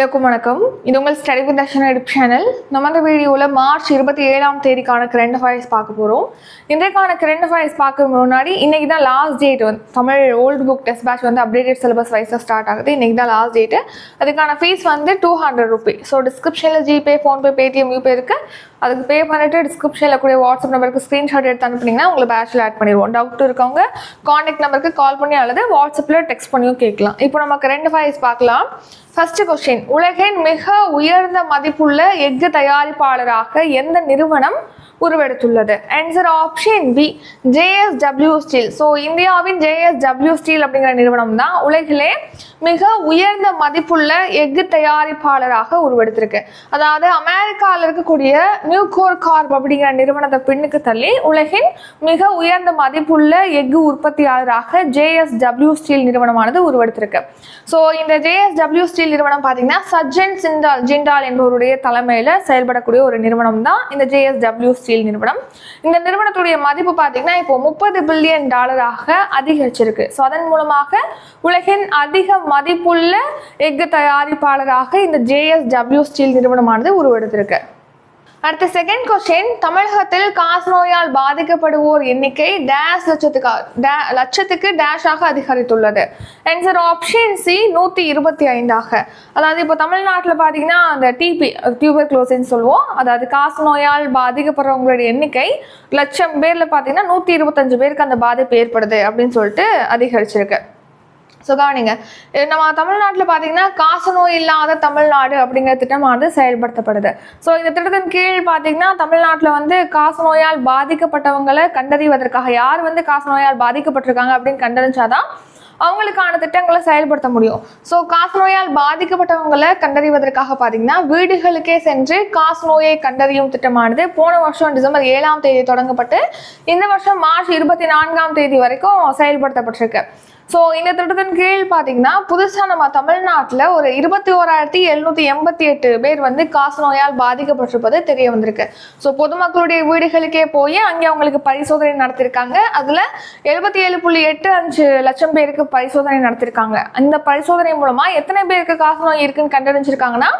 எல்லோருக்கும் வணக்கம். இது உங்கள் ஸ்டடி வித் தர்ஷன் எடிப் சேனல் நம்ம வீடியோவில் மார்ச் இருபத்தி ஏழாம் தேதிக்கான கரண்ட் அஃபேர்ஸ் பார்க்க போகிறோம் இன்றைக்கான கரண்ட் அஃபேர்ஸ் பார்க்க முன்னாடி இன்றைக்கி தான் லாஸ்ட் டேட் வந்து Tamil old book test batch வந்து அப்டேட்டட் சிலபஸ் வைஸாக ஸ்டார்ட் ஆகுது. இன்றைக்கி தான் லாஸ்ட் டேட்டு அதுக்கான ஃபீஸ் வந்து டூ ஹண்ட்ரட் ருபி ஸோ டிஸ்கிரிப்ஷனில் ஜிபே ஃபோன்பே பேடிஎம் யூபே இருக்குது அதுக்கு பே பண்ணிவிட்டு டிஸ்கிரிப்ஷனில் கூட வாட்ஸ்அப் நம்பருக்கு ஸ்க்ரீன்ஷாட் எடுத்து அனுப்புனீங்கன்னா உங்களை பேட்சில் ஆட் பண்ணிடுவோம். டவுட் இருக்கவங்க காண்டாக்ட் நம்பருக்கு கால் பண்ணி அல்லது வாட்ஸ்அப்பில் டெக்ஸ்ட் பண்ணியும் கேட்கலாம். இப்போ நமக்கு ரெண்டு ஃபைஸ் பார்க்கலாம். ஃபர்ஸ்ட் கொஸ்டின் உலகின் மிக உயர்ந்த மதிப்புள்ள எஃகு தயாரிப்பாளராக எந்த நிறுவனம் உருவெடுத்துள்ளது. Answer option B JSW steel so இந்தியாவின் ஜேஎஸ்டபிள்யூ ஸ்டீல் அப்படிங்கிற நிறுவனம் தான் உலகிலே மிக உயர்ந்த மதிப்புள்ள எஃகு தயாரிப்பாளராக உருவெடுத்திருக்கு. அதாவது அமெரிக்காவில் இருக்கக்கூடிய நியூகோர் கார்ப் அப்படிங்கிற நிறுவனத்தை பின்னுக்கு தள்ளி உலகின் மிக உயர்ந்த மதிப்புள்ள எஃகு உற்பத்தியாளராக ஜேஎஸ்டபிள்யூ ஸ்டீல் நிறுவனமானது உருவெடுத்திருக்கு. ஸோ இந்த ஜேஎஸ்டபிள்யூ ஸ்டீல் நிறுவனம் பார்த்தீங்கன்னா சஜ்ஜன் சிண்டால் ஜிண்டால் என்பவருடைய தலைமையில் செயல்படக்கூடிய ஒரு நிறுவனம் தான் இந்த ஜேஎஸ்டபிள்யூ ஸ்டீல் நிறுவனம். இந்த நிறுவனத்துடைய மதிப்பு பார்த்தீங்கன்னா இப்போ முப்பது பில்லியன் டாலராக அதிகரிச்சிருக்கு. ஸோ அதன் மூலமாக உலகின் அதிக மதிப்புள்ள எஃகு தயாரிப்பாளராக இந்த ஜேஎஸ்டபிள்யூ ஸ்டீல் நிறுவனமானது உருவெடுத்திருக்கு. அடுத்த செகண்ட் கொஸ்டின் தமிழகத்தில் காசநோயால் பாதிக்கப்படுவோர் எண்ணிக்கை டேஷ் லட்சத்துக்கு டே- லட்சத்துக்கு டேஷாக அதிகரித்துள்ளது. ஆன்சர் ஆப்ஷன் சி நூற்றி இருபத்தி ஐந்தாக. அதாவது இப்போ தமிழ்நாட்டில் பார்த்தீங்கன்னா அந்த டிபி டியூபர் க்ளோசின்னு சொல்லுவோம். அதாவது காசநோயால் பாதிக்கப்படுறவங்களுடைய எண்ணிக்கை லட்சம் பேரில் பார்த்தீங்கன்னா நூற்றி இருபத்தஞ்சு பேருக்கு அந்த பாதிப்பு ஏற்படுது அப்படின்னு சொல்லிட்டு அதிகரிச்சிருக்கு. ஸோ கவனிங்க. நம்ம தமிழ்நாட்டில் பார்த்தீங்கன்னா காசநோய் இல்லாத தமிழ்நாடு அப்படிங்கிற திட்டமானது செயல்படுத்தப்படுது. ஸோ இந்த திட்டத்தின் கீழ் பார்த்தீங்கன்னா தமிழ்நாட்டில் வந்து காசநோயால் பாதிக்கப்பட்டவங்களை கண்டறிவதற்காக யார் வந்து காசநோயால் பாதிக்கப்பட்டிருக்காங்க அப்படின்னு கண்டறிஞ்சாதான் அவங்களுக்கான திட்டங்களை செயல்படுத்த முடியும். ஸோ காசநோயால் பாதிக்கப்பட்டவங்களை கண்டறிவதற்காக பார்த்தீங்கன்னா வீடுகளுக்கே சென்று காசநோயை கண்டறியும் திட்டமானது போன வருஷம் டிசம்பர் ஏழாம் தேதி தொடங்கப்பட்டு இந்த வருஷம் மார்ச் இருபத்தி நான்காம் தேதி வரைக்கும் செயல்படுத்தப்பட்டிருக்கு. ஸோ இந்த திட்டத்தின் கீழ் பார்த்தீங்கன்னா புதுசாக நம்ம தமிழ்நாட்டில் ஒரு இருபத்தி ஓராயிரத்தி எழுநூற்றி எண்பத்தி எட்டு பேர் வந்து காசநோயால் பாதிக்கப்பட்டிருப்பது தெரிய வந்திருக்கு. ஸோ பொதுமக்களுடைய வீடுகளுக்கே போய் அங்கே அவங்களுக்கு பரிசோதனை நடத்தியிருக்காங்க அதில் எழுபத்தி ஏழு புள்ளி எட்டு அஞ்சு லட்சம் பேருக்கு பரிசோதனை நடத்தியிருக்காங்க அந்த பரிசோதனை மூலமாக எத்தனை பேருக்கு காசநோய் இருக்குன்னு கண்டறிஞ்சிருக்காங்கன்னா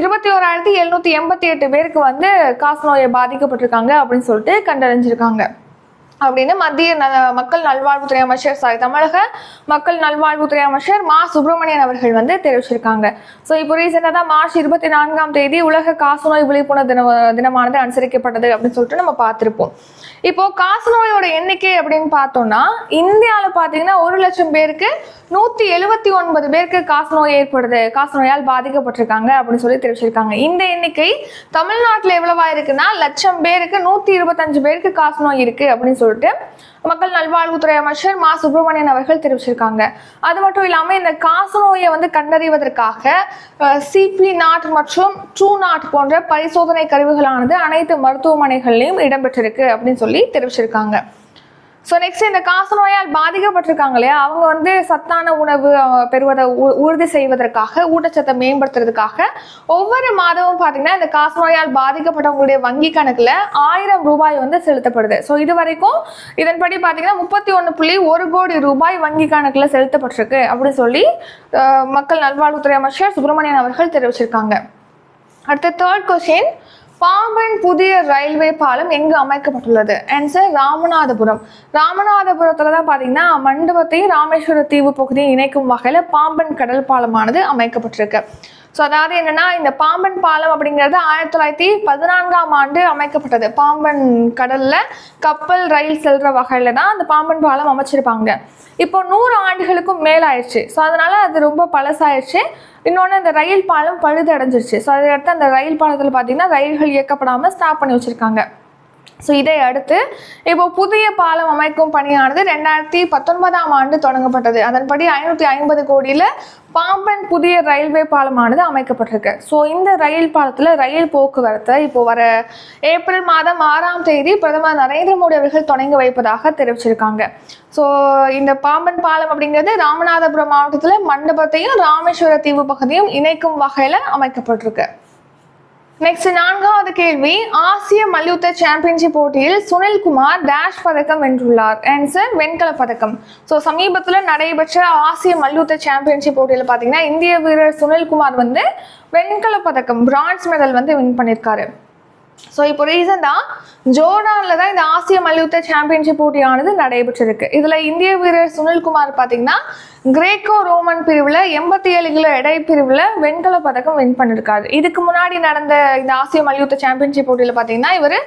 இருபத்தி ஓராயிரத்தி எழுநூற்றி எண்பத்தி எட்டு பேருக்கு வந்து காசநோயை பாதிக்கப்பட்டிருக்காங்க அப்படின்னு சொல்லிட்டு கண்டறிஞ்சிருக்காங்க. அப்படின்னு மத்திய மக்கள் நல்வாழ்வுத்துறை அமைச்சர் சாரி தமிழக மக்கள் நல்வாழ்வுத்துறை அமைச்சர் மா சுப்பிரமணியன் அவர்கள் வந்து தெரிவிச்சிருக்காங்க. ஸோ இப்போ ரீசெண்டாக தான் மார்ச் இருபத்தி நான்காம் தேதி உலக காசநோய் விழிப்புணர்வு தின தினமானது அனுசரிக்கப்பட்டது அப்படின்னு சொல்லிட்டு நம்ம பார்த்துருப்போம். இப்போ காசநோயோட எண்ணிக்கை அப்படின்னு பார்த்தோம்னா இந்தியாவில் பார்த்தீங்கன்னா ஒரு லட்சம் பேருக்கு நூற்றி எழுபத்தி ஒன்பது பேருக்கு காசநோய் ஏற்படுது காசநோயால் பாதிக்கப்பட்டிருக்காங்க அப்படின்னு சொல்லி தெரிவிச்சிருக்காங்க. இந்த எண்ணிக்கை தமிழ்நாட்டில் எவ்வளவா இருக்குன்னா லட்சம் பேருக்கு நூற்றி இருபத்தஞ்சு பேருக்கு காசநோய் இருக்கு அப்படின்னு சொல்லிட்டு மக்கள் நல்வாழ்வுத்துறை அமைச்சர் மா சுப்பிரமணியன் அவர்கள் தெரிவிச்சிருக்காங்க. அது மட்டும் இல்லாமல் இந்த காசநோயை வந்து கண்டறிவதற்காக சிபி நாட் மற்றும் ட்ரூ நாட் போன்ற பரிசோதனை கருவிகளானது அனைத்து மருத்துவமனைகள்லையும் இடம்பெற்றிருக்கு அப்படின்னு சொல்லி தெரிவிச்சிருக்காங்க. ஸோ நெக்ஸ்ட் இந்த காசநோயால் பாதிக்கப்பட்டிருக்காங்க இல்லையா அவங்க வந்து சத்தான உணவு பெறுவதை உ- உறுதி செய்வதற்காக ஊட்டச்சத்தை மேம்படுத்துறதுக்காக ஒவ்வொரு மாதமும் பார்த்தீங்கன்னா இந்த காசநோயால் பாதிக்கப்பட்டவங்களுடைய வங்கி கணக்கில் ஆயிரம் ரூபாய் வந்து செலுத்தப்படுது. ஸோ இது வரைக்கும் இதன்படி பார்த்தீங்கன்னா முப்பத்தி ஒன்று புள்ளி ஒரு கோடி ரூபாய் வங்கி கணக்கில் செலுத்தப்பட்டிருக்கு அப்படின்னு சொல்லி மக்கள் நல்வாழ்வுத்துறை அமைச்சர் சுப்பிரமணியன் அவர்கள் தெரிவிச்சிருக்காங்க. அடுத்த தேர்ட் கொஸ்டின் பாம்பன் புதிய ரயில்வே பாலம் எங்கு அமைக்கப்பட்டுள்ளது? ஆன்சர் ராமநாதபுரம். ராமநாதபுரத்தில் தான் பார்த்தீங்கன்னா மண்டபத்தையும் ராமேஸ்வர தீவு பகுதியை இணைக்கும் வகையில் பாம்பன் கடல் பாலமானது அமைக்கப்பட்டிருக்கு. ஸோ அதாவது என்னென்னா இந்த பாம்பன் பாலம் அப்படிங்கிறது ஆயிரத்தி தொள்ளாயிரத்தி பதினான்காம் ஆண்டு அமைக்கப்பட்டது. பாம்பன் கடலில் கப்பல் ரயில் செல்கிற வகையில் தான் அந்த பாம்பன் பாலம் அமைச்சிருப்பாங்க. இப்போ நூறு ஆண்டுகளுக்கும் மேலாயிடுச்சு ஸோ அதனால் அது ரொம்ப பழசாயிடுச்சு இன்னொன்று இந்த ரயில் பாலம் பழுது அடைஞ்சிருச்சு ஸோ அதை அடுத்து அந்த ரயில் பாலத்தில் பார்த்தீங்கன்னா ரயில்கள் இயக்கப்படாமல் ஸ்டாப் பண்ணி வச்சுருக்காங்க. ஸோ இதை அடுத்து இப்போ புதிய பாலம் அமைக்கும் பணியானது ரெண்டாயிரத்தி பத்தொன்பதாம் ஆண்டு தொடங்கப்பட்டது. அதன்படி ஐநூற்றி ஐம்பது கோடியில் பாம்பன் புதிய ரயில்வே பாலமானது அமைக்கப்பட்டிருக்கு. ஸோ இந்த ரயில் பாலத்தில் ரயில் போக்குவரத்தை இப்போ வர ஏப்ரல் மாதம் ஆறாம் தேதி பிரதமர் நரேந்திர மோடி அவர்கள் தொடங்கி வைப்பதாக தெரிவிச்சிருக்காங்க. ஸோ இந்த பாம்பன் பாலம் அப்படிங்கிறது ராமநாதபுரம் மாவட்டத்தில் மண்டபத்தையும் ராமேஸ்வர தீவு பகுதியும் இணைக்கும் வகையில் அமைக்கப்பட்டிருக்கு. நெக்ஸ்ட் நான்காவது கேள்வி. ஆசிய மல்யுத்த சாம்பியன்ஷிப் போட்டியில் சுனில்குமார் டேஷ் பதக்கம் வென்றுள்ளார். ஆன்சர் வெண்கல பதக்கம். ஸோ சமீபத்தில் நடைபெற்ற ஆசிய மல்யுத்த சாம்பியன்ஷிப் போட்டியில் பார்த்தீங்கன்னா இந்திய வீரர் சுனில்குமார் வந்து வெண்கல பதக்கம் பிரான்ஸ் மெடல் வந்து வின் பண்ணியிருக்காரு ஸோ இப்போ ரீசெண்டாக ஜோர்டானில் தான் இந்த ஆசிய மல்யுத்த சாம்பியன்ஷிப் போட்டியானது நடைபெற்றிருக்கு. இதில் இந்திய வீரர் சுனில்குமார் பார்த்தீங்கன்னா கிரேக்கோ ரோமன் பிரிவில் எண்பத்தி ஏழு கிலோ எடை பிரிவில் வெண்கல பதக்கம் வின் பண்ணியிருக்காரு இதுக்கு முன்னாடி நடந்த இந்த ஆசிய மல்யுத்த சாம்பியன்ஷிப் போட்டியில் பார்த்தீங்கன்னா இவர்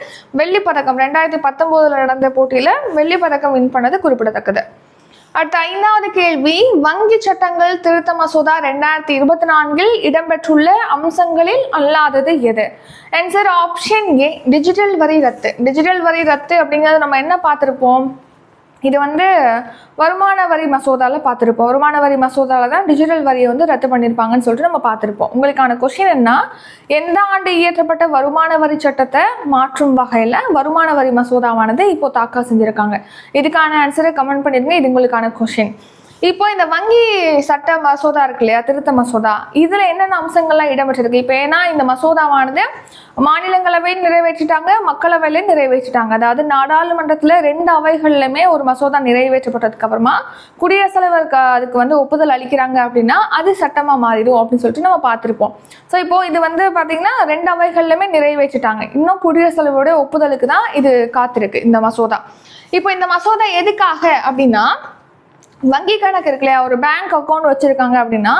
வெள்ளி பதக்கம் ரெண்டாயிரத்தி பத்தொம்போதில் நடந்த போட்டியில் வெள்ளி பதக்கம் வின் பண்ணது குறிப்பிடத்தக்கது. அடுத்த ஐந்தாவது கேள்வி வங்கி சட்டங்கள் திருத்த மசோதா ரெண்டாயிரத்தி இருபத்தி நான்கில் இடம்பெற்றுள்ள அம்சங்களில் அல்லாதது எது? ஆன்சர் ஆப்ஷன் ஏ டிஜிட்டல் வரி ரத்து. டிஜிட்டல் வரி ரத்து அப்படிங்கிறது நம்ம என்ன பார்த்துருப்போம்? இது வந்து வருமான வரி மசோதாவில் பார்த்துருப்போம். வருமான வரி மசோதாவில் தான் டிஜிட்டல் வரியை வந்து ரத்து பண்ணியிருப்பாங்கன்னு சொல்லிட்டு நம்ம பார்த்துருப்போம். உங்களுக்கான கொஷின் என்ன எந்த ஆண்டு இயற்றப்பட்ட வருமான வரி சட்டத்தை மாற்றும் வகையில் வருமான வரி மசோதாவானது இப்போ தாக்கல் செஞ்சுருக்காங்க? இதுக்கான ஆன்சரை கமெண்ட் பண்ணிடுங்க இது உங்களுக்கான கொஷின் இப்போ இந்த வங்கி சட்ட மசோதா இருக்கு இல்லையா திருத்த மசோதா இதுல என்னென்ன அம்சங்கள்லாம் இடம்பெற்றிருக்கு? இப்போ ஏன்னா இந்த மசோதாவானது மாநிலங்களவையில் நிறைவேற்றிட்டாங்க மக்களவையிலையும் நிறைவேற்றிட்டாங்க. அதாவது நாடாளுமன்றத்துல ரெண்டு அவைகள்லையுமே ஒரு மசோதா நிறைவேற்றப்பட்டதுக்கு அப்புறமா குடியரசுத் தலைவர் அதுக்கு வந்து ஒப்புதல் அளிக்கிறாங்க அப்படின்னா அது சட்டமா மாறிடும் அப்படின்னு சொல்லிட்டு நம்ம பார்த்திருப்போம். ஸோ இப்போ இது வந்து பாத்தீங்கன்னா ரெண்டு அவைகள்லையுமே நிறைவேற்றிட்டாங்க. இன்னும் குடியரசுத் தலைவருடைய ஒப்புதலுக்கு தான் இது காத்திருக்கு இந்த மசோதா. இப்போ இந்த மசோதா எதுக்காக அப்படின்னா வங்கி கணக்கு இருக்கு இல்லையா? ஒரு பேங்க் அக்கௌண்ட் வச்சுருக்காங்க அப்படின்னா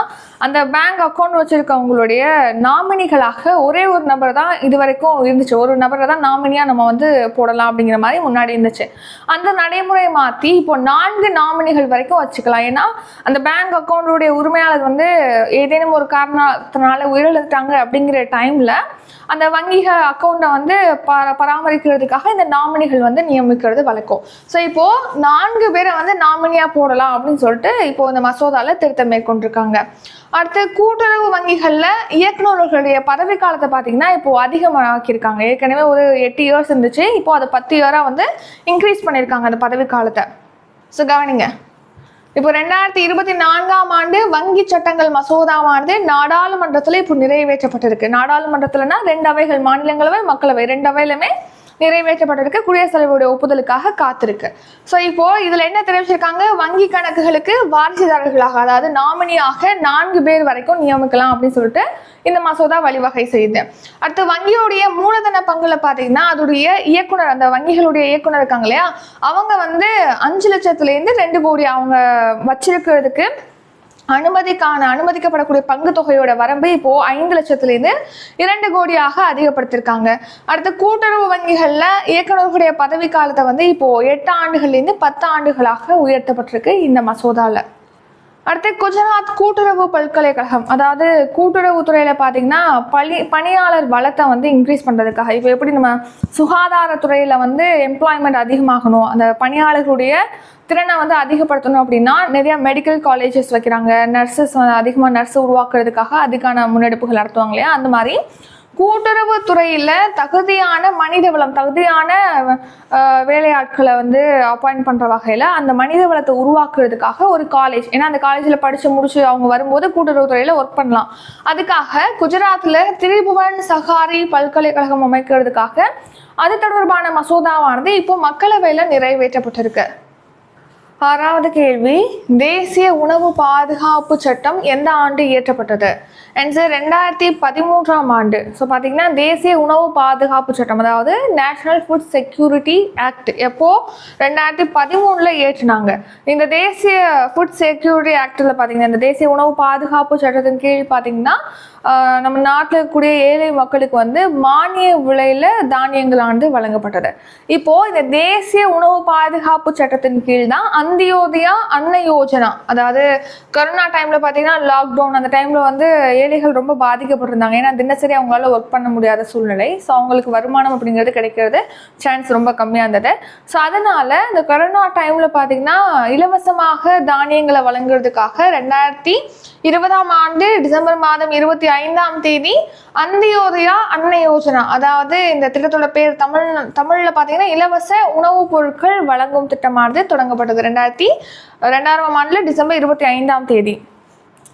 அந்த பேங்க் அக்கௌண்ட் வச்சுருக்கவங்களுடைய நாமினிகளாக ஒரே ஒரு நபர் தான் இது வரைக்கும் இருந்துச்சு. ஒரு நபரை தான் நாமினியாக நம்ம வந்து போடலாம் அப்படிங்கிற மாதிரி முன்னாடி இருந்துச்சு. அந்த நடைமுறையை மாற்றி இப்போ நான்கு நாமினிகள் வரைக்கும் வச்சுக்கலாம். ஏன்னா அந்த பேங்க் அக்கௌண்ட்டுடைய உரிமையாளர் வந்து ஏதேனும் ஒரு காரணத்தினால உயிரிழந்துட்டாங்க அப்படிங்கிற டைமில் அந்த வங்கிக அக்கௌண்ட்டை வந்து ப பராமரிக்கிறதுக்காக இந்த நாமினிகள் வந்து நியமிக்கிறது வழக்கம். ஸோ இப்போது நான்கு பேரை வந்து நாமினியாக போடலாம் அப்படின்னு சொல்லிட்டு இப்போ இந்த மசோதாவில் திருத்தம் மேற்கொண்டிருக்காங்க. அடுத்து கூட்டுறவு வங்கிகளில் இயக்குநர்களுடைய பதவி காலத்தை பார்த்தீங்கன்னா இப்போ அதிகமாக்கியிருக்காங்க. ஏற்கனவே ஒரு எட்டு இயர்ஸ் இருந்துச்சு. இப்போ அதை பத்து இயராக வந்து இன்க்ரீஸ் பண்ணியிருக்காங்க அந்த பதவி காலத்தை. ஸோ கவனிங்க. இப்போ ரெண்டாயிரத்தி இருபத்தி நான்காம் ஆண்டு வங்கி சட்டங்கள் மசோதாவானது நாடாளுமன்றத்தில் இப்போ நிறைவேற்றப்பட்டிருக்கு. நாடாளுமன்றத்தில்னா ரெண்டு அவைகள் மாநிலங்களவை மக்களவை. ரெண்டு அவையிலுமே நிறைவேற்றப்பட்டிருக்கு. குடியரசுத் தலைவருடைய ஒப்புதலுக்காக காத்திருக்கு. ஸோ இப்போ இதில் என்ன தெரிவிச்சிருக்காங்க? வங்கி கணக்குகளுக்கு வாரிசுதாரர்களாக அதாவது நாமினியாக நான்கு பேர் வரைக்கும் நியமிக்கலாம் அப்படின்னு சொல்லிட்டு இந்த மசோதா வழிவகை செய்யுது. அடுத்து வங்கியோடைய மூலதன பங்குல பார்த்தீங்கன்னா அதோடைய இயக்குனர் அந்த வங்கிகளுடைய இயக்குனர் இருக்காங்க இல்லையா? அவங்க வந்து அஞ்சு லட்சத்துலேருந்து ரெண்டு கோடி அவங்க வச்சிருக்கிறதுக்கு அனுமதிக்கான அனுமதிக்கப்படக்கூடிய பங்கு தொகையோட வரம்பு இப்போ ஐந்து லட்சத்திலிருந்து இரண்டு கோடியாக அதிகப்படுத்திருக்காங்க. அடுத்து கூட்டுறவு வங்கிகளில் இயக்குநர்களுடைய பதவி காலத்தை வந்து இப்போ எட்டு ஆண்டுகள்லேருந்து பத்து ஆண்டுகளாக உயர்த்தப்பட்டிருக்கு இந்த மசோதாவில் அடுத்து குஜராத் கூட்டுறவு பல்கலைக்கழகம் அதாவது கூட்டுறவு துறையில் பார்த்தீங்கன்னா பணி பணியாளர் வளத்தை வந்து இன்க்ரீஸ் பண்ணுறதுக்காக இப்போ எப்படி நம்ம சுகாதாரத்துறையில் வந்து எம்ப்ளாய்மெண்ட் அதிகமாகணும் அந்த பணியாளர்களுடைய திறனை வந்து அதிகப்படுத்தணும் அப்படின்னா நிறைய மெடிக்கல் காலேஜஸ் வைக்கிறாங்க. நர்சஸ் அதிகமாக நர்ஸ் உருவாக்குறதுக்காக அதுக்கான முன்னெடுப்புகள் நடத்துவாங்க இல்லையா? அந்த மாதிரி கூட்டுறவு துறையில தகுதியான மனித வளம் தகுதியான வேலையாட்களை வந்து அப்பாயிண்ட் பண்ற வகையில அந்த மனித வளத்தை உருவாக்குறதுக்காக ஒரு காலேஜ் ஏன்னா அந்த காலேஜ்ல படிச்சு முடிச்சு அவங்க வரும்போது கூட்டுறவு துறையில ஒர்க் பண்ணலாம். அதுக்காக குஜராத்ல திரிபுவன் சஹாரி பல்கலைக்கழகம் அமைக்கிறதுக்காக அது தொடர்பான மசோதாவானது இப்போ மக்களவையில நிறைவேற்றப்பட்டிருக்கு. ஆறாவது கேள்வி தேசிய உணவு பாதுகாப்பு சட்டம் எந்த ஆண்டு இயற்றப்பட்டது? ஆன்சர் ரெண்டாயிரத்தி பதிமூன்றாம் ஆண்டு. ஸோ பார்த்தீங்கன்னா தேசிய உணவு பாதுகாப்பு சட்டம் அதாவது நேஷனல் ஃபுட் செக்யூரிட்டி ஆக்ட் எப்போ? ரெண்டாயிரத்தி பதிமூணில் ஏற்றினாங்க இந்த தேசிய ஃபுட் செக்யூரிட்டி ஆக்டில் பார்த்தீங்கன்னா இந்த தேசிய உணவு பாதுகாப்பு சட்டத்தின் கீழ் பார்த்தீங்கன்னா நம்ம நாட்டில் இருக்கக்கூடிய ஏழை மக்களுக்கு வந்து மானிய விலையில் தானியங்களானது வழங்கப்பட்டது. இப்போது இந்த தேசிய உணவு பாதுகாப்பு சட்டத்தின் கீழ் தான் அந்தியோதயா அன்ன யோஜனா அதாவது கொரோனா டைமில் பார்த்தீங்கன்னா லாக்டவுன் அந்த டைமில் வந்து ஏழைகள் ரொம்ப பாதிக்கப்பட்டிருந்தாங்க. ஏன்னா தினசரி அவங்களால ஒர்க் பண்ண முடியாத சூழ்நிலை. ஸோ அவங்களுக்கு வருமானம் அப்படிங்கிறது கிடைக்கிறது சான்ஸ் ரொம்ப கம்மியாக இருந்தது. ஸோ அதனால் இந்த கொரோனா டைமில் பார்த்தீங்கன்னா இலவசமாக தானியங்களை வழங்குறதுக்காக ரெண்டாயிரத்தி இருபதாம் ஆண்டு டிசம்பர் மாதம் இருபத்தி ஐந்தாம் தேதி அந்தியோதயா அன்ன யோஜனா. அதாவது இந்த திட்டத்தோட பேர் தமிழ் தமிழ்ல பார்த்தீங்கன்னா இலவச உணவுப் பொருட்கள் வழங்கும் திட்டமானது தொடங்கப்பட்டது. ரெண்டாயிரத்தி ரெண்டாயிரம் ஆண்டுல டிசம்பர் இருபத்தி ஐந்தாம் தேதி.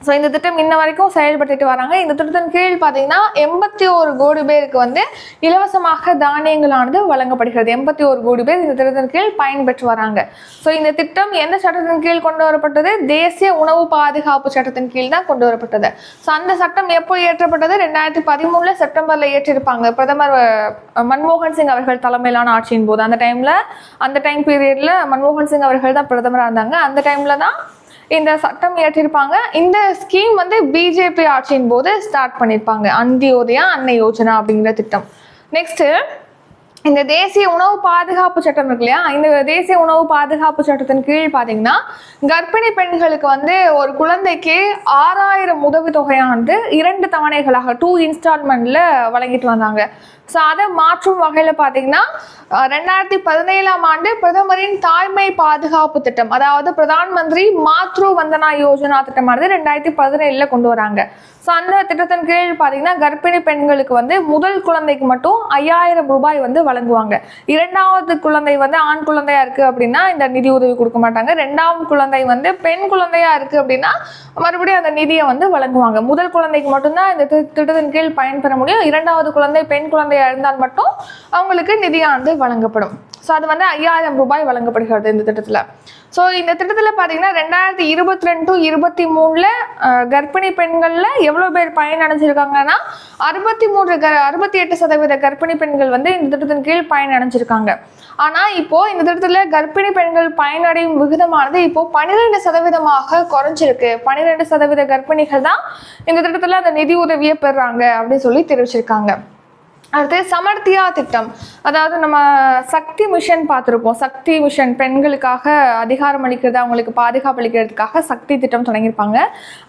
ஸோ இந்த திட்டம் இன்ன வரைக்கும் செயல்பட்டுட்டு வராங்க. இந்த திட்டத்தின் கீழ் பார்த்தீங்கன்னா எண்பத்தி ஒரு கோடி பேருக்கு வந்து இலவசமாக தானியங்களானது வழங்கப்படுகிறது. எண்பத்தி ஒரு கோடி பேர் இந்த திட்டத்தின் கீழ் பயன்பெற்று வராங்க. ஸோ இந்த திட்டம் எந்த சட்டத்தின் கீழ் கொண்டு வரப்பட்டது? தேசிய உணவு பாதுகாப்பு சட்டத்தின் கீழ் தான் கொண்டு வரப்பட்டது. ஸோ அந்த சட்டம் எப்போ இயற்றப்பட்டது? ரெண்டாயிரத்தி பதிமூணுல செப்டம்பரில் ஏற்றிருப்பாங்க பிரதமர் மன்மோகன் சிங் அவர்கள் தலைமையிலான ஆட்சியின் போது. அந்த டைமில் அந்த டைம் பீரியடில் மன்மோகன் சிங் அவர்கள் தான் பிரதமராக இருந்தாங்க. அந்த டைமில் தான் இந்த சட்டம் இயற்றிருப்பாங்க. இந்த ஸ்கீம் வந்து பிஜேபி ஆட்சியின் போது ஸ்டார்ட் பண்ணியிருப்பாங்க அந்தியோதயா அன்னை யோஜனா அப்படிங்கிற திட்டம். நெக்ஸ்ட்டு இந்த தேசிய உணவு பாதுகாப்பு சட்டம் இருக்கு இல்லையா? இந்த தேசிய உணவு பாதுகாப்பு சட்டத்தின் கீழ் பார்த்தீங்கன்னா கர்ப்பிணி பெண்களுக்கு வந்து ஒரு குழந்தைக்கு ஆறாயிரம் உதவித்தொகையானது இரண்டு தவணைகளாக டூ இன்ஸ்டால்மெண்ட்ல வழங்கிட்டு வந்தாங்க. ஸோ அதை மாற்றும் வகையில் பார்த்தீங்கன்னா ரெண்டாயிரத்தி பதினேழாம் ஆண்டு பிரதமரின் தாய்மை பாதுகாப்பு திட்டம் அதாவது பிரதான் மந்திரி மாத்ரு வந்தனா யோஜனா திட்டமானது ரெண்டாயிரத்தி பதினேழில் கொண்டு வராங்க. ஸோ அந்த திட்டத்தின் கீழ் பார்த்தீங்கன்னா கர்ப்பிணி பெண்களுக்கு வந்து முதல் குழந்தைக்கு மட்டும் ஐயாயிரம் ரூபாய் வந்து வழங்குவாங்க. இரண்டாவது குழந்தை வந்து ஆண் குழந்தையா இருக்கு அப்படின்னா இந்த நிதி உதவி கொடுக்க மாட்டாங்க. ரெண்டாம் குழந்தை வந்து பெண் குழந்தையா இருக்கு அப்படின்னா மறுபடியும் அந்த நிதியை வந்து வழங்குவாங்க. முதல் குழந்தைக்கு மட்டும்தான் இந்த திட்டத்தின் கீழ் பயன்பெற முடியும். இரண்டாவது குழந்தை பெண் குழந்தையா இருந்தால் மட்டும் அவங்களுக்கு நிதியானது வழங்கப்படும். ஸோ அது வந்து ஐயாயிரம் ரூபாய் வழங்கப்படுகிறது இந்த திட்டத்தில். ஸோ இந்த திட்டத்தில் பார்த்தீங்கன்னா ரெண்டாயிரத்தி இருபத்தி ரெண்டு டு இருபத்தி மூணில் கர்ப்பிணி பெண்களில் எவ்வளோ பேர் பயனடைஞ்சிருக்காங்கன்னா அறுபத்தி மூன்று க அறுபத்தி எட்டு சதவீத கர்ப்பிணி பெண்கள் வந்து இந்த திட்டத்தின் கீழ் பயனடைஞ்சிருக்காங்க ஆனால் இப்போது இந்த திட்டத்தில் கர்ப்பிணி பெண்கள் பயனடையும் விகிதமானது இப்போ பன்னிரெண்டு சதவீதமாக குறைஞ்சிருக்கு. பன்னிரெண்டு சதவீத கர்ப்பிணிகள் தான் இந்த திட்டத்தில் அந்த நிதி உதவியை பெறுறாங்க அப்படின்னு சொல்லி தெரிவிச்சிருக்காங்க. அடுத்து சமர்த்தியா திட்டம். அதாவது நம்ம சக்தி மிஷன் பார்த்துருப்போம். சக்தி மிஷன் பெண்களுக்காக அதிகாரம் அளிக்கிறது அவங்களுக்கு பாதுகாப்பு அளிக்கிறதுக்காக சக்தி திட்டம் தொடங்கியிருப்பாங்க.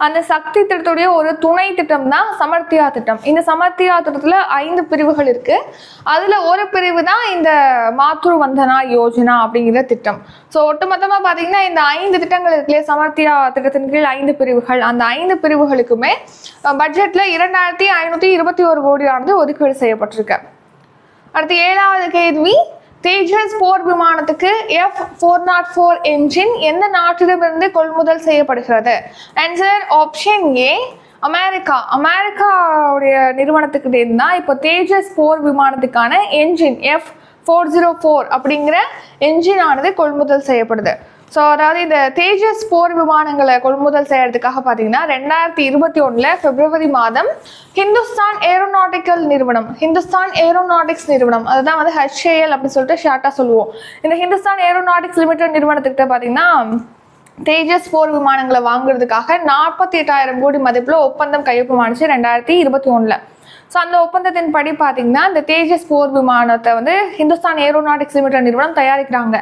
அந்த சக்தி திட்டத்துடைய ஒரு துணை திட்டம் தான் சமர்த்தியா திட்டம். இந்த சமர்த்தியா திட்டத்தில் ஐந்து பிரிவுகள் இருக்குது அதில் ஒரு பிரிவு தான் இந்த மாத்ரு வந்தனா யோஜனா அப்படிங்கிற திட்டம். ஸோ ஒட்டுமொத்தமாக பார்த்தீங்கன்னா இந்த ஐந்து திட்டங்கள் இருக்குல்லையே சமர்த்தியா திட்டத்தின் கீழ் ஐந்து பிரிவுகள். அந்த ஐந்து பிரிவுகளுக்குமே பட்ஜெட்டில் இரண்டாயிரத்தி ஐநூற்றி இருபத்தி ஒரு கோடியானது ஒதுக்கீடு செய்யப்பட்டிருக்கு அடுத்து ஏழாவது கேள்வி தேஜஸ் போர் விமானத்துக்கு F four naught four engine எந்த நாட்டிடமிருந்து கொள்முதல் செய்யப்படுகிறது? Answer option A America. அமெரிக்காவுடைய நிறுவனத்துக்கிட்டே இருந்தால் இப்போ தேஜஸ் போர் விமானத்துக்கான engine F four zero four அப்படிங்கிற என்ஜின் ஆனது கொள்முதல் செய்யப்படுது. ஸோ அதாவது இந்த தேஜஸ் போர் விமானங்களை கொள்முதல் செய்யறதுக்காக பார்த்தீங்கன்னா ரெண்டாயிரத்தி இருபத்தி ஒன்றில் பிப்ரவரி மாதம் ஹிந்துஸ்தான் ஏரோநாட்டிக்கல் நிறுவனம் ஹிந்துஸ்தான் ஏரோநாட்டிக்ஸ் நிறுவனம் அதுதான் வந்து ஹெச்ஏஎல் அப்படின்னு சொல்லிட்டு ஷார்ட்டாக சொல்லுவோம். இந்த ஹிந்துஸ்தான் ஏரோநாட்டிக்ஸ் லிமிடெட் நிறுவனத்துக்கிட்ட பார்த்தீங்கன்னா தேஜஸ் போர் விமானங்களை வாங்குறதுக்காக நாற்பத்தி எட்டாயிரம் கோடி மதிப்பில் ஒப்பந்தம் கையொப்பமானுச்சு ரெண்டாயிரத்தி இருபத்தி ஒன்றில் ஸோ அந்த ஒப்பந்தத்தின் படி பார்த்தீங்கன்னா இந்த தேஜஸ் போர் விமானத்தை வந்து ஹிந்துஸ்தான் ஏரோநாட்டிக்ஸ் லிமிடெட் நிறுவனம் தயாரிக்கிறாங்க.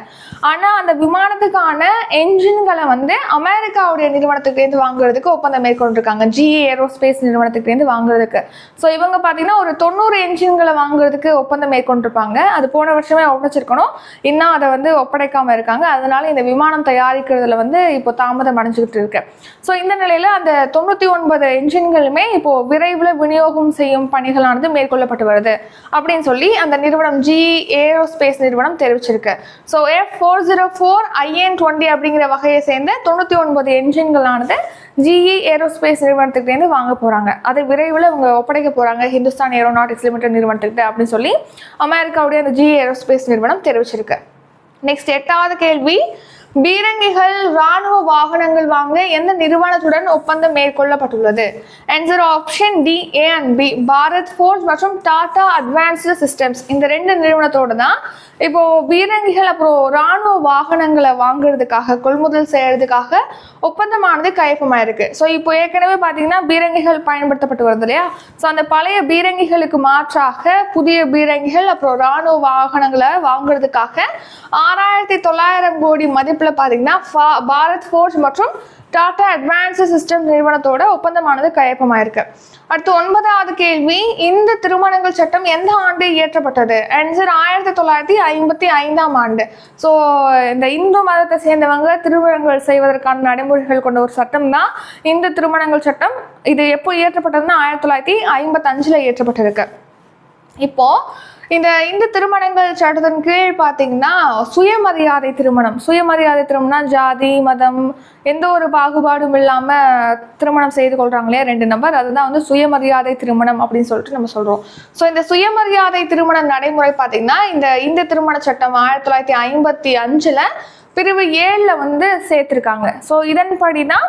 ஆனால் அந்த விமானத்துக்கான என்ஜின்களை வந்து அமெரிக்காவுடைய நிறுவனத்துக்கிட்டேருந்து வாங்குறதுக்கு ஒப்பந்தம் மேற்கொண்டிருக்காங்க. ஜிஏ ஏரோஸ்பேஸ் நிறுவனத்துக்குலேருந்து வாங்குறதுக்கு. ஸோ இவங்க பார்த்தீங்கன்னா ஒரு தொண்ணூறு என்ஜின்களை வாங்குறதுக்கு ஒப்பந்தம் மேற்கொண்டிருப்பாங்க. அது போன வருஷமே ஒப்படைச்சிருக்கணும். இன்னும் அதை வந்து ஒப்படைக்காமல் இருக்காங்க. அதனால இந்த விமானம் தயாரிக்கிறதுல வந்து இப்போ தாமதம் அடைஞ்சுக்கிட்டு இருக்கு. ஸோ இந்த நிலையில் அந்த தொண்ணூற்றி ஒன்பது என்ஜின்களுமே இப்போ விரைவில் விநியோகம் செய்யும் பணிகளானது மேற்கொள்ளப்பட்டு வருது அப்படின்னு சொல்லி அந்த நிறுவனம் ஜி ஏரோஸ்பேஸ் நிறுவனம் தெரிவிச்சிருக்கு. So F four zero four IN twenty அப்படிங்கிற வகையை சேர்ந்த தொண்ணூற்றி ஒன்பது என்ஜின்களானது ஜிஇ ஏரோஸ்பேஸ் நிறுவனத்துக்கிட்டேருந்து வாங்க போகிறாங்க அதை விரைவில் அவங்க ஒப்படைக்க போகிறாங்க ஹிந்துஸ்தான் ஏரோநாட்டிக்ஸ் லிமிடெட் நிறுவனத்துக்கிட்ட அப்படின்னு சொல்லி அமெரிக்காவுடைய அந்த ஜிஇ ஏரோஸ்பேஸ் நிறுவனம் தெரிவிச்சிருக்கு. நெக்ஸ்ட் எட்டாவது கேள்வி பீரங்கிகள் ராணுவ வாகனங்கள் வாங்க எந்த நிறுவனத்துடன் ஒப்பந்தம் மேற்கொள்ளப்பட்டுள்ளது? Answer option D A and B Bharat Forge மற்றும் டாடா அட்வான்ஸ்டு சிஸ்டம்ஸ். இந்த ரெண்டு நிறுவனத்தோடு தான் இப்போ பீரங்கிகள் அப்புறம் ராணுவ வாகனங்களை வாங்குறதுக்காக கொள்முதல் செய்யறதுக்காக ஒப்பந்தமானது கையப்பமாயிருக்கு. ஸோ இப்போ ஏற்கனவே பார்த்தீங்கன்னா பீரங்கிகள் பயன்படுத்தப்பட்டு வருது இல்லையா? ஸோ அந்த பழைய பீரங்கிகளுக்கு மாற்றாக புதிய பீரங்கிகள் அப்புறம் ராணுவ வாகனங்களை வாங்குறதுக்காக ஆறாயிரத்தி தொள்ளாயிரம் கோடி மதிப்பு மதிப்பில் பார்த்தீங்கன்னா ஃபா- பாரத் ஃபோர்ஸ் மற்றும் டாடா அட்வான்ஸ்டு சிஸ்டம் நிறுவனத்தோட ஒப்பந்தமானது கையொப்பமாயிருக்கு. அடுத்து ஒன்பதாவது கேள்வி இந்த திருமணங்கள் சட்டம் எந்த ஆண்டு இயற்றப்பட்டது? ஆன்சர் ஆயிரத்தி தொள்ளாயிரத்தி ஐம்பத்தி ஐந்தாம் ஆண்டு. ஸோ இந்த இந்து மதத்தை சேர்ந்தவங்க திருமணங்கள் செய்வதற்கான நடைமுறைகள் கொண்ட ஒரு சட்டம் தான் இந்த திருமணங்கள் சட்டம். இது எப்போ இயற்றப்பட்டதுன்னா ஆயிரத்தி தொள்ளாயிரத்தி ஐம்பத்தஞ்சில் இயற்றப்பட்டிருக்கு. இப்போது இந்த இந்த திருமணங்கள் சட்டத்தின் கீழ் பார்த்தீங்கன்னா சுயமரியாதை திருமணம். சுயமரியாதை திருமணம் ஜாதி மதம் எந்த ஒரு பாகுபாடும் இல்லாமல் திருமணம் செய்து கொள்கிறாங்க இல்லையா? ரெண்டு நம்பர் அதுதான் வந்து சுயமரியாதை திருமணம் அப்படின்னு சொல்லிட்டு நம்ம சொல்கிறோம் ஸோ இந்த சுயமரியாதை திருமண நடைமுறை பார்த்தீங்கன்னா இந்த இந்த திருமண சட்டம் ஆயிரத்தி தொள்ளாயிரத்தி ஐம்பத்தி அஞ்சில் பிரிவு ஏழில் வந்து சேர்த்துருக்காங்க. ஸோ இதன்படி தான்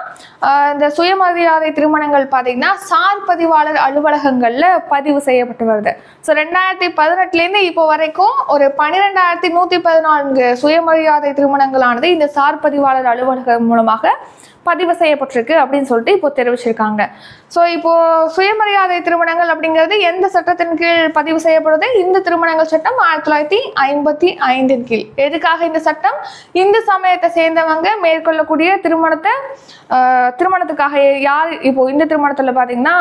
இந்த சுயமரியாதை திருமணங்கள் பார்த்தீங்கன்னா சார் பதிவாளர் அலுவலகங்களில் பதிவு செய்யப்பட்டு வருது. ஸோ ரெண்டாயிரத்தி பதினெட்டுலேருந்து இப்போ வரைக்கும் ஒரு பன்னிரெண்டாயிரத்தி நூற்றி பதினான்கு சுயமரியாதை திருமணங்களானது இந்த சார் பதிவாளர் அலுவலகம் மூலமாக பதிவு செய்யப்பட்டிருக்கு அப்படின்னு சொல்லிட்டு இப்போ தெரிவிச்சிருக்காங்க. ஸோ இப்போ சுயமரியாதை திருமணங்கள் அப்படிங்கிறது எந்த சட்டத்தின் கீழ் பதிவு செய்யப்படுது? இந்த திருமணங்கள் சட்டம் ஆயிரத்தி தொள்ளாயிரத்தி ஐம்பத்தி ஐந்தின் கீழ். எதுக்காக இந்த சட்டம்? இந்து சமயத்தை சேர்ந்தவங்க மேற்கொள்ளக்கூடிய திருமணத்தை திருமணத்துக்காக யார் இப்போ இந்த திருமணத்தில் பார்த்தீங்கன்னா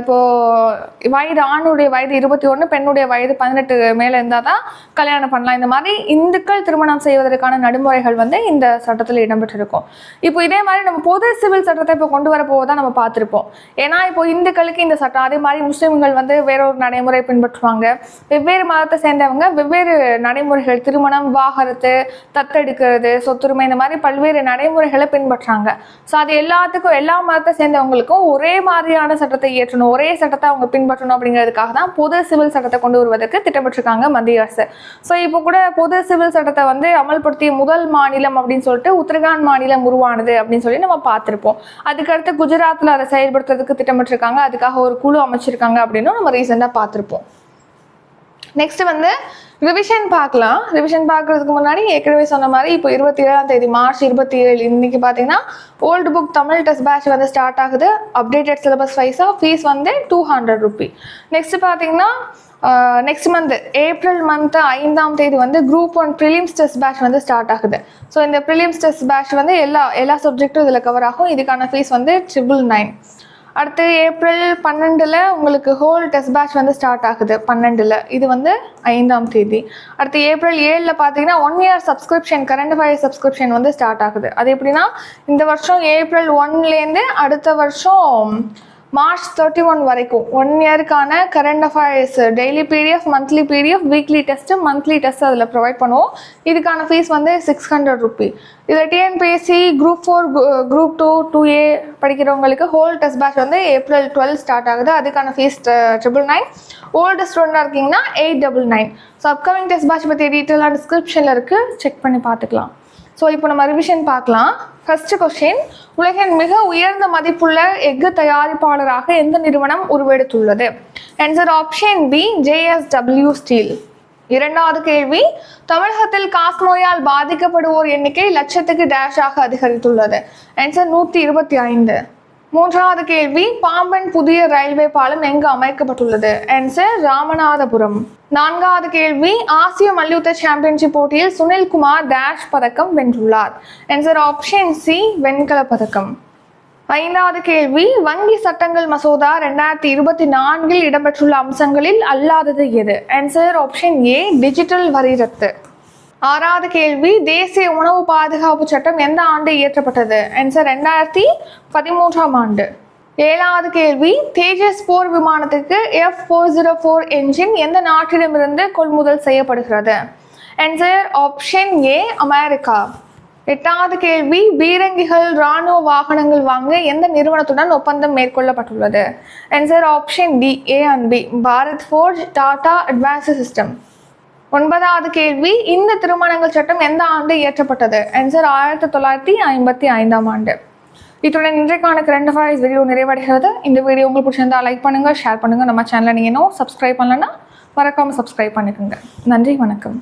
இப்போது வயது ஆணுடைய வயது இருபத்தி ஒன்று பெண்ணுடைய வயது பதினெட்டு மேலே இருந்தால் தான் கல்யாணம் பண்ணலாம். இந்த மாதிரி இந்துக்கள் திருமணம் செய்வதற்கான நடைமுறைகள் வந்து இந்த சட்டத்தில் இடம்பெற்றிருக்கும். இப்போ இதே மாதிரி நம்ம பொது சிவில் சட்டத்தை இப்போ கொண்டு வர தான் நம்ம பார்த்துருப்போம். ஏன்னா இப்போ இந்துக்களுக்கு இந்த சட்டம் அதே மாதிரி முஸ்லீம்கள் வந்து வேறொரு நடைமுறை பின்பற்றுவாங்க. வெவ்வேறு மதத்தை சேர்ந்தவங்க வெவ்வேறு நடைமுறைகள் திருமணம் வாகரத்து தத்தெடுக்கிறது சொத்துரிமை இந்த மாதிரி பல்வேறு நடைமுறைகளை பின்பற்றாங்க. ஸோ அது எல்லாத்துக்கும் எல்லா மதத்தை சேர்ந்தவங்களுக்கும் ஒரே மாதிரியான சட்டத்தை ஏற்றணும். ஒரே சட்டத்தை அவங்க பின்பற்றணும் அப்படிங்கிறதுக்காக தான் பொது சிவில் சட்டத்தை கொண்டு வருவதற்கு திட்டமிட்டிருக்காங்க மத்திய அரசு. ஸோ இப்போ கூட பொது சிவில் சட்டத்தை வந்து அமல்படுத்திய முதல் மாநிலம் அப்படின்னு சொல்லிட்டு உத்தரகாண்ட் மாநிலம் உருவானது அப்படின்னு சொல்லி நம்ம பார்த்துருப்போம். அதுக்கடுத்து குஜராத்தில் அதை செயல்படுத்துறதுக்கு திட்டமிட்டிருக்காங்க. அதுக்காக ஒரு குழு அமைச்சிருக்காங்க அப்படின்னு நம்ம ரீசெண்டாக பார்த்துருப்போம். நெக்ஸ்ட் வந்து ரிவிஷன் பார்க்கலாம். ரிவிஷன் பார்க்கறதுக்கு முன்னாடி ஏற்கனவே சொன்ன மாதிரி இப்போ இருபத்தி ஏழாம் தேதி மார்ச் இருபத்தி ஏழு இன்னைக்கு பார்த்தீங்கன்னா old book Tamil test batch வந்து ஸ்டார்ட் ஆகுது. அப்டேட்டட் சிலபஸ் வைஸாக ஃபீஸ் வந்து டூ ஹண்ட்ரட் ருபி நெக்ஸ்ட் பார்த்தீங்கன்னா நெக்ஸ்ட் மந்த் ஏப்ரல் மந்த் ஐந்தாம் தேதி வந்து group one prelims test batch வந்து ஸ்டார்ட் ஆகுது. ஸோ இந்த ப்ரிலிம்ஸ் டெஸ்ட் பேட்ச் வந்து எல்லா எல்லா சப்ஜெக்ட்டும் இதில் கவர் ஆகும். இதுக்கான ஃபீஸ் வந்து ட்ரிபிள் நைன் அடுத்து ஏப்ரல் பன்னெண்டில் உங்களுக்கு ஹோல் டெஸ்ட் பேட்ச் வந்து ஸ்டார்ட் ஆகுது. பன்னெண்டில். இது வந்து ஐந்தாம் தேதி. அடுத்து ஏப்ரல் ஏழில் பார்த்தீங்கன்னா one year subscription current affairs subscription வந்து ஸ்டார்ட் ஆகுது. அது எப்படின்னா இந்த வருஷம் ஏப்ரல் ஒன்லேருந்து அடுத்த வருஷம் மார்ச் தேர்ட்டி ஒன் வரைக்கும். One இயருக்கான current affairs daily PDF monthly PDF weekly test monthly test அதில் ப்ரொவைட் பண்ணுவோம். இதுக்கான ஃபீஸ் வந்து சிக்ஸ் ஹண்ட்ரட் ருபி இதில் TNPSC group four group two two A படிக்கிறவங்களுக்கு ஹோல் டெஸ்ட் பேட்ச் வந்து ஏப்ரல் டுவெல் ஸ்டார்ட் ஆகுது. அதுக்கான ஃபீஸ் ட்ரிபிள் நைன் ஓல்டு ஸ்டூடெண்டாக இருக்கீங்கன்னா eight double nine so upcoming test batch பற்றி டீட்டெயிலாக டிஸ்கிரிப்ஷனில் இருக்குது செக் பண்ணி பார்த்துக்கலாம். ஸோ இப்போ நம்ம ரிவிஷன் பார்க்கலாம். ஃபர்ஸ்ட் கொஸ்டின் உலகின் மிக உயர்ந்த மதிப்புள்ள எஃகு தயாரிப்பாளராக எந்த நிறுவனம் உருவெடுத்துள்ளது? Answer option B JSW steel இரண்டாவது கேள்வி. தமிழகத்தில் காச நோயால் பாதிக்கப்படுவோர் எண்ணிக்கை லட்சத்துக்கு டேஷாக அதிகரித்துள்ளது. ஆன்சர் நூற்றி இருபத்தி ஐந்து. மூன்றாவது கேள்வி பாம்பன் புதிய ரயில்வே பாலம் எங்கு அமைக்கப்பட்டுள்ளது? ஆன்சர் ராமநாதபுரம். நான்காவது கேள்வி ஆசிய மல்யுத்த சாம்பியன்ஷிப் போட்டியில் சுனில்குமார் டேஷ் பதக்கம் வென்றுள்ளார். ஆன்சர் ஆப்ஷன் சி வெண்கல பதக்கம். ஐந்தாவது கேள்வி வங்கி சட்டங்கள் மசோதா ரெண்டாயிரத்தி இருபத்தி நான்கில் இடம்பெற்றுள்ள அம்சங்களில் அல்லாதது எது? ஆன்சர் ஆப்ஷன் ஏ டிஜிட்டல் வரி ரத்து. ஆறாவது கேள்வி தேசிய உணவு பாதுகாப்பு சட்டம் எந்த ஆண்டு இயற்றப்பட்டது? ஆன்சர் ரெண்டாயிரத்தி பதிமூன்றாம் ஆண்டு. ஏழாவது கேள்வி தேஜஸ் போர் விமானத்துக்கு F four zero four engine எந்த நாட்டிடமிருந்து கொள்முதல் செய்யப்படுகிறது? ஆன்சர் ஆப்ஷன் ஏ அமெரிக்கா எட்டாவது கேள்வி பீரங்கிகள் இராணுவ வாகனங்கள் வாங்க எந்த நிறுவனத்துடன் ஒப்பந்தம் மேற்கொள்ளப்பட்டுள்ளது? Answer option D A and B Bharat Forge Tata advance system. ஒன்பதாவது கேள்வி இந்த திருமணங்கள் சட்டம் எந்த ஆண்டு இயற்றப்பட்டது? ஆன்சர் ஆயிரத்தி தொள்ளாயிரத்தி ஐம்பத்தி ஐந்தாம் ஆண்டு. இத்துடன் இன்றைக்கான கரண்ட் அஃபேர்ஸ் வீடியோ நிறைவடைகிறது. இந்த வீடியோ உங்களுக்கு பிடிச்சிருந்தா லைக் பண்ணுங்கள் ஷேர் பண்ணுங்கள் நம்ம சேனலை நீங்கள் இன்னும் சப்ஸ்கிரைப் பண்ணலன்னா மறக்காமல் சப்ஸ்கிரைப் பண்ணிக்கோங்க. நன்றி வணக்கம்.